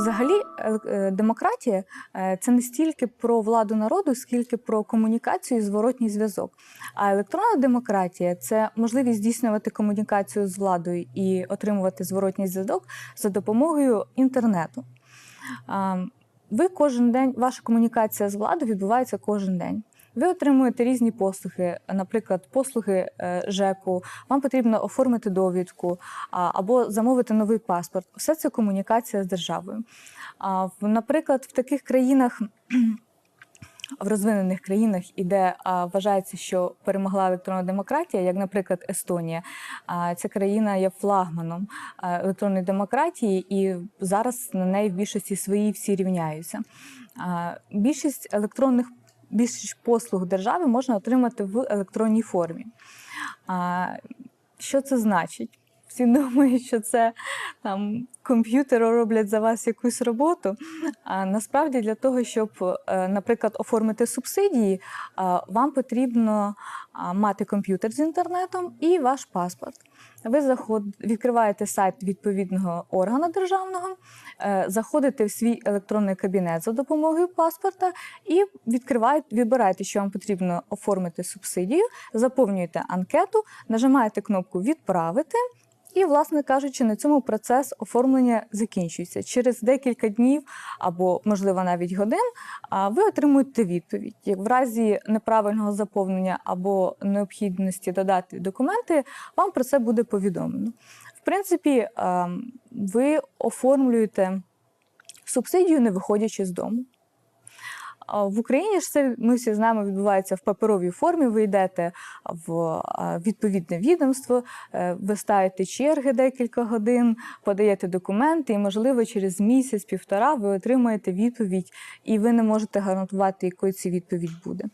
Взагалі, е, е, демократія е, це не стільки про владу народу, скільки про комунікацію і зворотній зв'язок. А електронна демократія це можливість здійснювати комунікацію з владою і отримувати зворотній зв'язок за допомогою інтернету. Ви кожен день, ваша комунікація з владою відбувається кожен день. Ви отримуєте різні послуги, наприклад, послуги е, ЖЕКу, вам потрібно оформити довідку або замовити новий паспорт. Все це комунікація з державою. Наприклад, в таких країнах. В розвинених країнах, і де вважається, що перемогла електронна демократія, як, наприклад, Естонія, ця країна є флагманом електронної демократії, і зараз на неї в більшості своїй всі рівняються. Більшість електронних більшість послуг держави можна отримати в електронній формі. А, Що це значить? Всі думають, що це там комп'ютери роблять за вас якусь роботу. А насправді для того, щоб, е, наприклад, оформити субсидії, вам потрібно мати комп'ютер з інтернетом і ваш паспорт. Ви заход... відкриваєте сайт відповідного органу державного, е, заходите в свій електронний кабінет за допомогою паспорта і відкриваєте, вибираєте, що вам потрібно оформити субсидію, заповнюєте анкету, нажимаєте кнопку Відправити. І, власне кажучи, на цьому процес оформлення закінчується. Через декілька днів або, можливо, навіть годин, ви отримуєте відповідь. Як в разі неправильного заповнення або необхідності додати документи, вам про це буде повідомлено. В принципі, ем, ви оформлюєте субсидію, не виходячи з дому. В Україні ж це ми всі знаємо, відбувається в паперовій формі. Ви йдете в відповідне відомство, е, ви ставите черги декілька годин, подаєте документи, і, можливо, через місяць-півтора ви отримаєте відповідь, і ви не можете гарантувати, якою ця відповідь буде.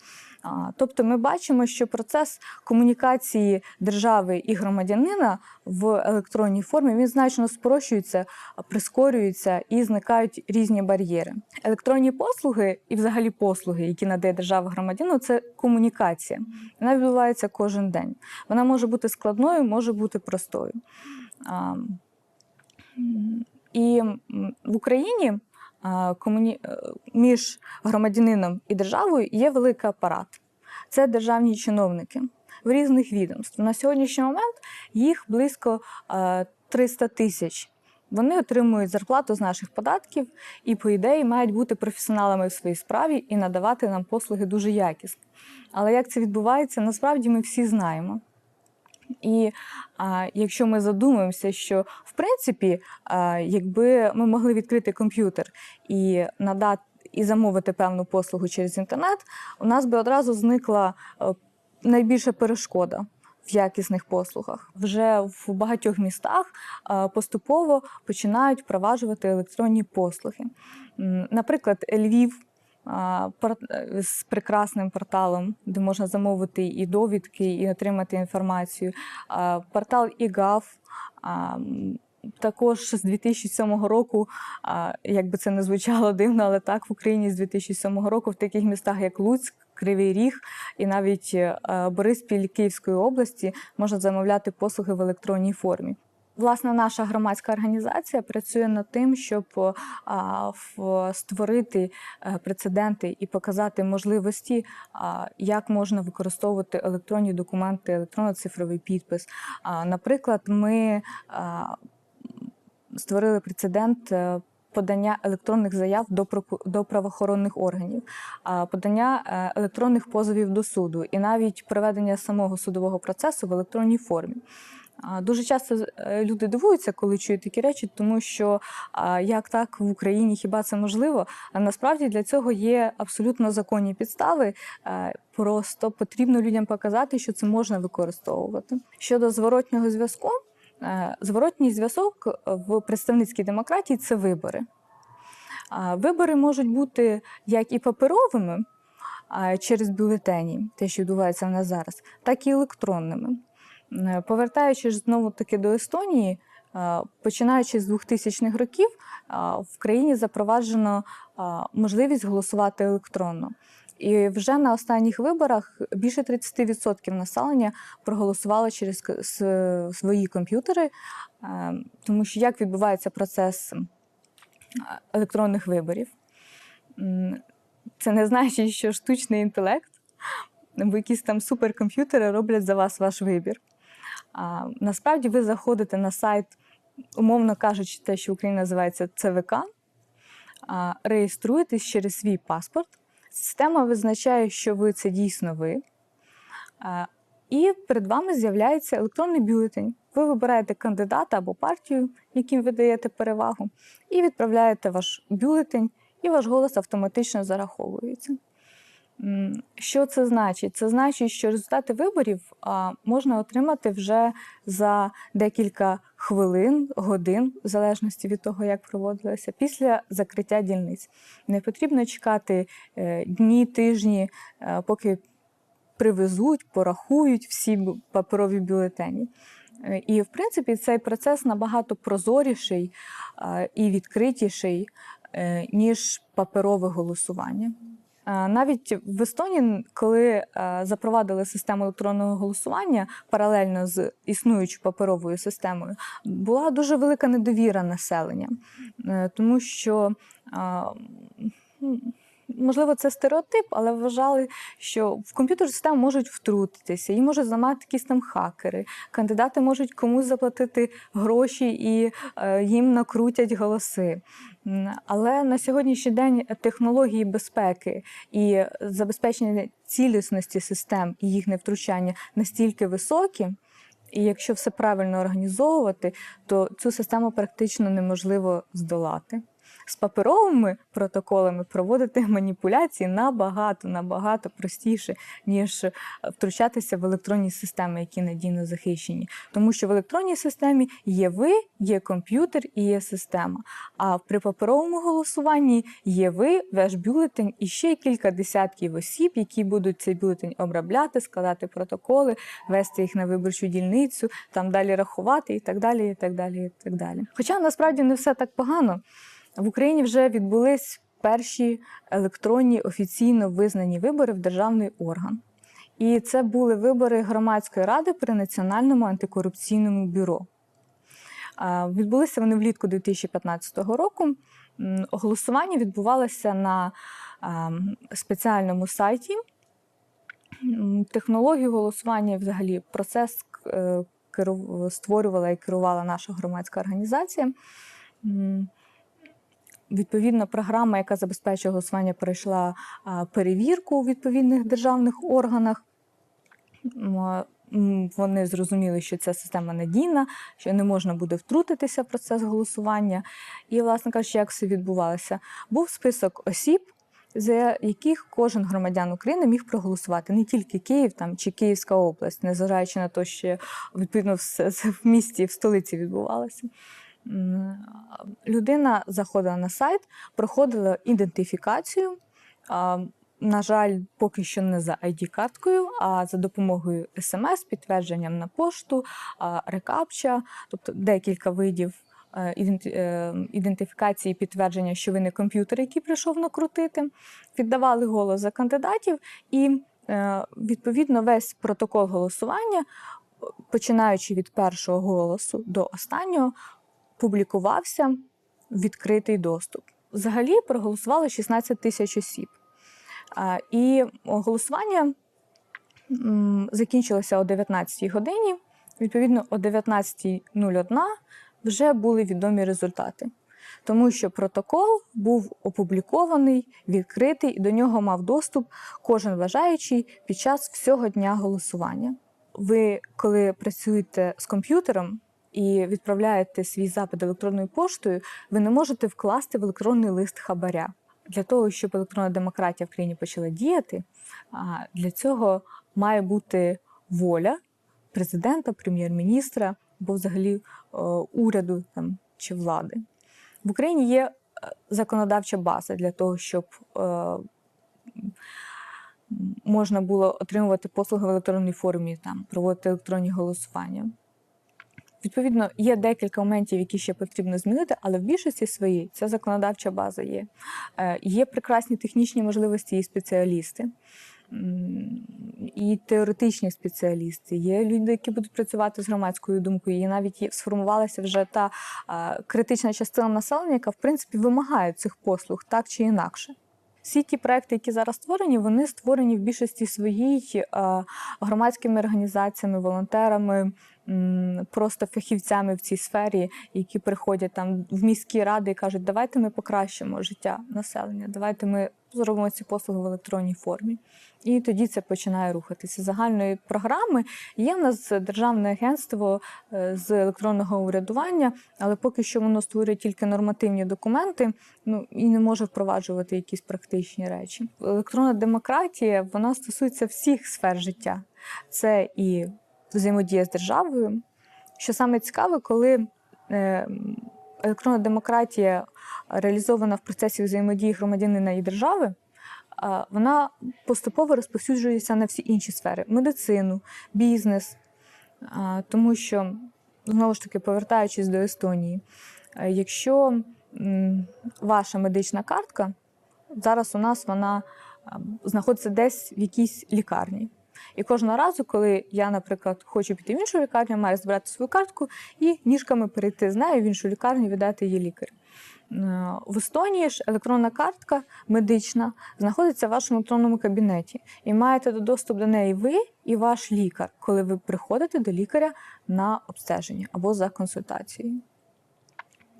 Тобто, ми бачимо, що процес комунікації держави і громадянина в електронній формі він значно спрощується, прискорюється і зникають різні бар'єри. Електронні послуги і, взагалі, послуги, які надає держава громадянину, це комунікація. Вона відбувається кожен день. Вона може бути складною, може бути простою. І в Україні комуні... е, між громадянином і державою є великий апарат. Це державні чиновники в різних відомств. На сьогоднішній момент їх близько е, 300 тисяч. Вони отримують зарплату з наших податків і, по ідеї, мають бути професіоналами в своїй справі і надавати нам послуги дуже якісно. Але як це відбувається, насправді ми всі знаємо. І а, якщо ми задумаємося, що в принципі, а, якби ми могли відкрити комп'ютер і надати і замовити певну послугу через інтернет, у нас би одразу зникла е, найбільша перешкода. В якісних послугах вже в багатьох містах е, поступово починають впроваджувати електронні послуги. Наприклад, Львів з прекрасним порталом, де можна замовити і довідки, і отримати інформацію. Портал ІГАВ. Також з 2007 року, як би це не звучало дивно, але так в Україні з 2007 року в таких містах, як Луцьк, Кривий Ріг і навіть е, Бориспіль Київської області можна замовляти послуги в електронній формі. Власне, наша громадська організація працює над тим, щоб в- створити е, прецеденти і показати можливості, а, як можна використовувати електронні документи, електронно-цифровий підпис. Наприклад, ми створили прецедент. е, Подання електронних заяв до до правоохоронних органів, подання е, електронних позовів до суду і навіть проведення самого судового процесу в електронній формі. Дуже часто е, люди дивуються, коли чують такі речі, тому що як так в Україні хіба це можливо? А насправді для цього є абсолютно законні підстави. Е, Просто потрібно людям показати, що це можна використовувати. Щодо зворотнього зв'язку, е, зворотній зв'язок в представницькій демократії це вибори. Вибори можуть бути як і паперовими через бюлетені, те, що відбувається в нас зараз, так і електронними. Е, Повертаючись знову таки до Естонії, е, починаючи з 2000-х років, е, в країні запроваджено можливість голосувати електронно. І вже на останніх виборах більше 30% населення проголосувало через свої комп'ютери, тому що як відбувається процес електронних виборів. Це не значить, що штучний інтелект або якісь там суперкомп'ютери роблять за вас ваш вибір. А, насправді ви заходите на сайт, умовно кажучи, те, що в Україні називається ЦВК, а, реєструєтесь через свій паспорт. Система визначає, що ви це дійсно ви. А, І перед вами з'являється електронний бюлетень. Ви вибираєте кандидата або партію, яким ви даєте перевагу, і відправляєте ваш бюлетень, і ваш голос автоматично зараховується. Що це значить? Це значить, що результати виборів можна отримати вже за декілька хвилин, годин, в залежності від того, як проводилося, після закриття дільниць. Не потрібно чекати е, дні, тижні, е, поки привезуть, порахують всі паперові бюлетені. Е, І, в принципі, цей процес набагато прозоріший і відкритіший, ніж паперове голосування. Е, Навіть в Естонії, коли е, запровадили систему електронного голосування паралельно з існуючою паперовою системою, була дуже велика недовіра населення, Е, тому що можливо це стереотип, але вважали, що в комп'ютерну систему можуть втрутитися, її можуть зламати якісь там хакери. Кандидати можуть комусь заплатити гроші і е, їм накрутять голоси. Але на сьогоднішній день технології безпеки і забезпечення цілісності систем і їх невтручання настільки високі. І якщо все правильно організовувати, то цю систему практично неможливо здолати. З паперовими протоколами проводити маніпуляції набагато набагато простіше, ніж е, втручатися в електронні системи, які надійно захищені. Тому що в електронній системі є ви, є комп'ютер і є система. А при паперовому голосуванні є ви, ваш бюлетень і ще кілька десятків осіб, які будуть цей бюлетень обробляти, складати протоколи, вести їх на виборчу дільницю, там далі рахувати і так далі. і так далі, і так далі. Хоча насправді не все так погано. В Україні вже відбулись перші електронні офіційно визнані вибори в державний орган. І це були вибори громадської ради при Національному антикорупційному бюро. Відбулися вони влітку 2015 року. Голосування відбувалося на спеціальному сайті. Технологію голосування, взагалі, процес е, створювала і керувала наша громадська організація. Відповідна програма, яка забезпечує голосування, пройшла перевірку у відповідних державних органах. Вони зрозуміли, що ця система надійна, що не можна буде втрутитися в процес голосування. І, власне кажучи, як все відбувалося? Був список осіб, за яких кожен громадян України міг проголосувати, не тільки Київ там, чи Київська область, незважаючи на те, що відповідно все в місті, в столиці відбувалося. Людина заходила на сайт, проходила ідентифікацію. На жаль, поки що не за ID-карткою, а за допомогою смс, підтвердженням на пошту, рекапча, тобто декілька видів е, е, ідентифікації підтвердження, що ви не комп'ютер, який прийшов накрутити, віддавали голос за кандидатів, і е, відповідно весь протокол голосування, починаючи від першого голосу до останнього, публікувався відкритий доступ. Взагалі проголосували 16 тисяч осіб. І голосування закінчилося о 19 годині. Відповідно, о 19.01 вже були відомі результати. Тому що протокол був опублікований, відкритий, і до нього мав доступ кожен бажаючий під час всього дня голосування. Ви, коли працюєте з комп'ютером і відправляєте свій запит електронною поштою, ви не можете вкласти в електронний лист хабаря. Для того, щоб електронна демократія в країні почала діяти, для цього має бути воля президента, прем'єр-міністра або взагалі е, уряду там, чи влади. В Україні є е, законодавча база для того, щоб е, можна було отримувати послуги в електронній формі, там, проводити електронні голосування. Відповідно, є декілька моментів, які ще потрібно змінити, але в більшості своїй ця законодавча база є. Е, Є прекрасні технічні можливості і спеціалісти. і теоретичні спеціалісти, є люди, які будуть працювати з громадською думкою. І навіть сформувалася вже та а, критична частина населення, яка в принципі вимагає цих послуг так чи інакше. Всі ті проекти, які зараз створені, вони створені в більшості своїй е, громадськими організаціями, волонтерами, просто фахівцями в цій сфері, які приходять там в міські ради і кажуть, давайте ми покращимо життя населення, давайте ми зробимо ці послуги в електронній формі. І тоді це починає рухатися. Загальної програми є в нас державне агентство е, з електронного урядування, але поки що воно створює тільки нормативні документи, ну і не може впроваджувати якісь практичні речі. Електронна демократія вона стосується всіх сфер життя. Це і взаємодія з державою. Що саме цікаве, коли е, електронна демократія реалізована в процесі взаємодії громадянина і держави, вона поступово розповсюджується на всі інші сфери медицину, бізнес. Тому що, знову ж таки, повертаючись до Естонії, якщо ваша медична картка, зараз у нас вона знаходиться десь в якійсь лікарні. І кожного разу, коли я, наприклад, хочу піти в іншу лікарню, маю збирати свою картку і ніжками перейти з нею в іншу лікарню, віддати її лікарю. Е, В Естонії ж електронна картка медична знаходиться в вашому електронному кабінеті, і маєте доступ до неї ви і ваш лікар, коли ви приходите до лікаря на обстеження або за консультацією.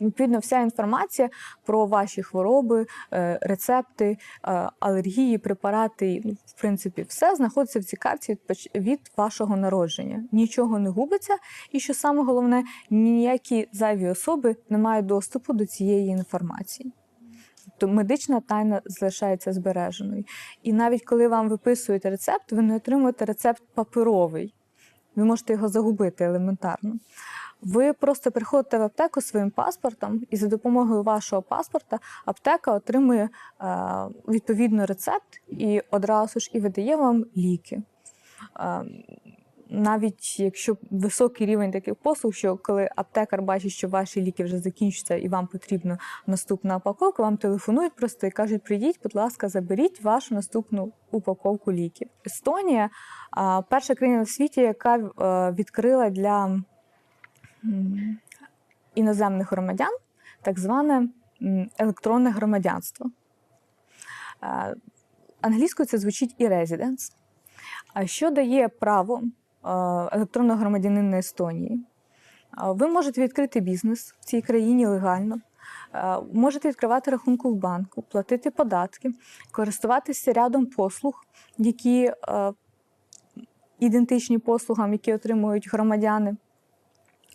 Відповідно, вся інформація про ваші хвороби, е, рецепти, е, алергії, препарати, ну, в принципі, все знаходиться в цій карті від вашого народження. Нічого не губиться, і що саме головне, ніякі зайві особи не мають доступу до цієї інформації. Тобто медична тайна залишається збереженою. І навіть коли вам виписують рецепт, ви не отримуєте рецепт паперовий. Ви можете його загубити елементарно. Ви просто приходите в аптеку своїм паспортом, і за допомогою вашого паспорта аптека отримує е, відповідно рецепт і одразу ж і видає вам ліки. Е, навіть якщо високий рівень таких послуг, що коли аптекар бачить, що ваші ліки вже закінчаться і вам потрібна наступна упаковка, вам телефонують просто і кажуть: прийдіть, будь ласка, заберіть вашу наступну упаковку ліків. Естонія перша країна в світі, яка е, відкрила для іноземних громадян так зване електронне громадянство. Е, Англійською це звучить і. А що дає право е, електронного громадянина Естонії? Ви можете відкрити бізнес в цій країні легально, е, можете відкривати рахунку в банку, платити податки, користуватися рядом послуг, які е, ідентичні послугам, які отримують громадяни.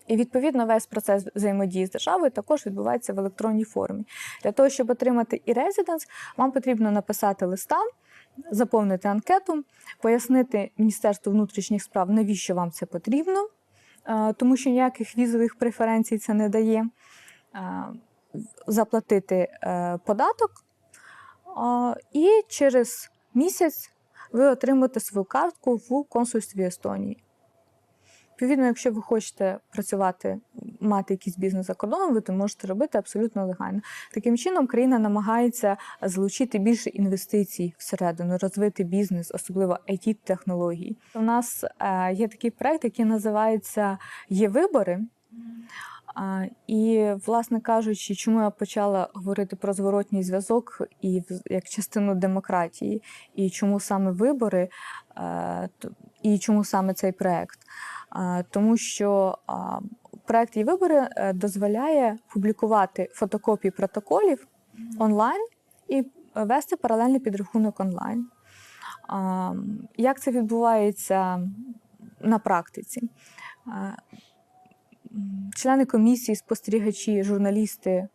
І відповідно весь процес взаємодії з державою також відбувається в електронній формі. Для того, щоб отримати і резиденс, вам потрібно написати листа, заповнити анкету, пояснити Міністерству внутрішніх справ, навіщо вам це потрібно, е, тому що ніяких візових преференцій це не дає. Е, Заплатити е, податок, і через місяць ви отримаєте свою картку в консульстві Естонії. Відповідно, якщо ви хочете працювати, мати якийсь бізнес за кордоном, ви це можете робити абсолютно легально. Таким чином, країна намагається залучити більше інвестицій всередину, розвити бізнес, особливо it технології У нас е, є такий проект, який називається Є вибори. І, власне кажучи, чому я почала говорити про зворотній зв'язок і як частину демократії, і чому саме вибори, е, і чому саме цей проект? Тому що проект і вибори е, дозволяє публікувати фотокопії протоколів онлайн і вести паралельний підрахунок онлайн. Як це відбувається на практиці? Члени комісії, спостерігачі, журналісти,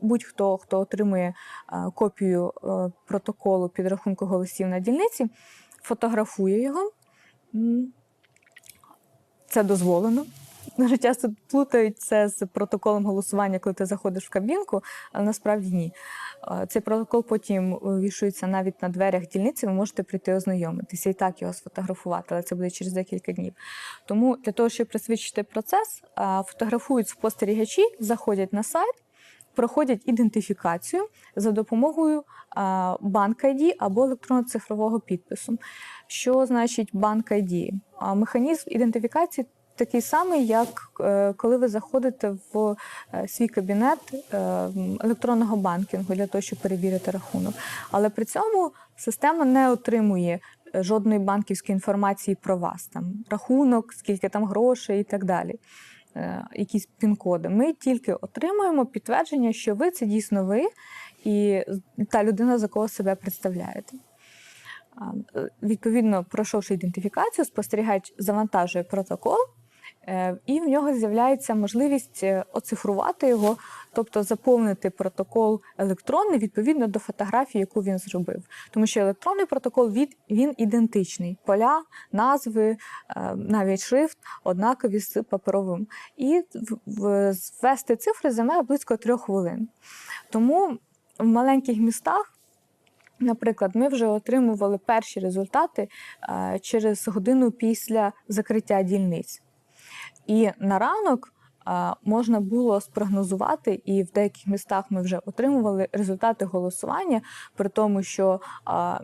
будь-хто, хто отримує е, копію е, протоколу підрахунку голосів на дільниці, фотографує його. Це дозволено. Дуже часто плутають це з протоколом голосування, коли ти заходиш в кабінку, але насправді ні. Цей протокол потім вішується навіть на дверях дільниці, ви можете прийти ознайомитися і так його сфотографувати, але це буде через декілька днів. Тому для того, щоб присвідчити процес, фотографують спостерігачі, заходять на сайт проходять ідентифікацію за допомогою банк ID або електронно-цифрового підпису. Що значить банк ID? Механізм ідентифікації такий самий, як е, коли ви заходите в е, свій кабінет е, електронного банкінгу для того, щоб перевірити рахунок. Але при цьому система не отримує жодної банківської інформації про вас, там рахунок, скільки там грошей і так далі. Е, Якісь пін-коди. Ми тільки отримуємо підтвердження, що ви це дійсно ви і та людина, за кого себе представляєте. Е, Відповідно, пройшовши ідентифікацію, спостерігач завантажує протокол, і в нього з'являється можливість е, оцифрувати його, тобто заповнити протокол електронний відповідно до фотографії, яку він зробив. Тому що електронний протокол від, він ідентичний. Поля, назви, е, навіть шрифт однакові з паперовим. І ввести цифри займає близько трьох хвилин. Тому в маленьких містах. Наприклад, ми вже отримували перші результати е, через годину після закриття дільниць. І на ранок можна було спрогнозувати, і в деяких містах ми вже отримували результати голосування, при тому, що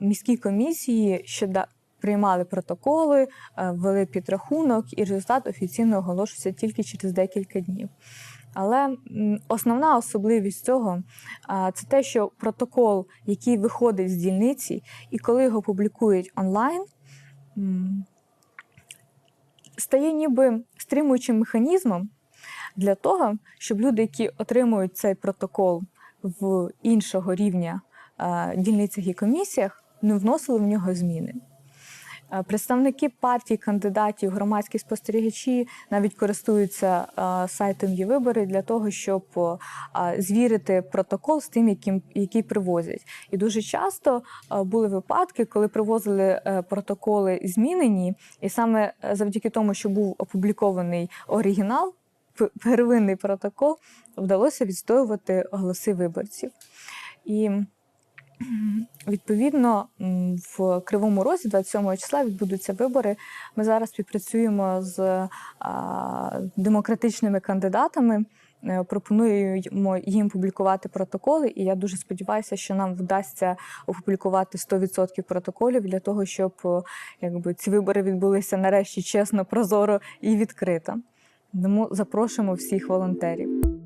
міські комісії ще да- приймали протоколи, ввели підрахунок, і результат офіційно оголошується тільки через декілька днів. Але основна особливість цього це те, що протокол, який виходить з дільниці, і коли його публікують онлайн, стає ніби стримуючим механізмом для того, щоб люди, які отримують цей протокол в іншого рівня дільницях і комісіях, не вносили в нього зміни. Е, Представники партій, кандидатів, громадські спостерігачі навіть користуються е, сайтом «Є-вибори» для того, щоб е, звірити протокол з тим, яким, який привозять. І дуже часто були випадки, коли привозили протоколи змінені, і саме завдяки тому, що був опублікований оригінал, первинний протокол, вдалося відстоювати голоси виборців. І Відповідно, в Кривому Розі 27 числа відбудуться вибори. Ми зараз співпрацюємо з демократичними кандидатами. е, Пропонуємо їм публікувати протоколи, і я дуже сподіваюся, що нам вдасться опублікувати 100% протоколів для того, щоб якби ці вибори відбулися нарешті чесно, прозоро і відкрито. Тому запрошуємо всіх волонтерів.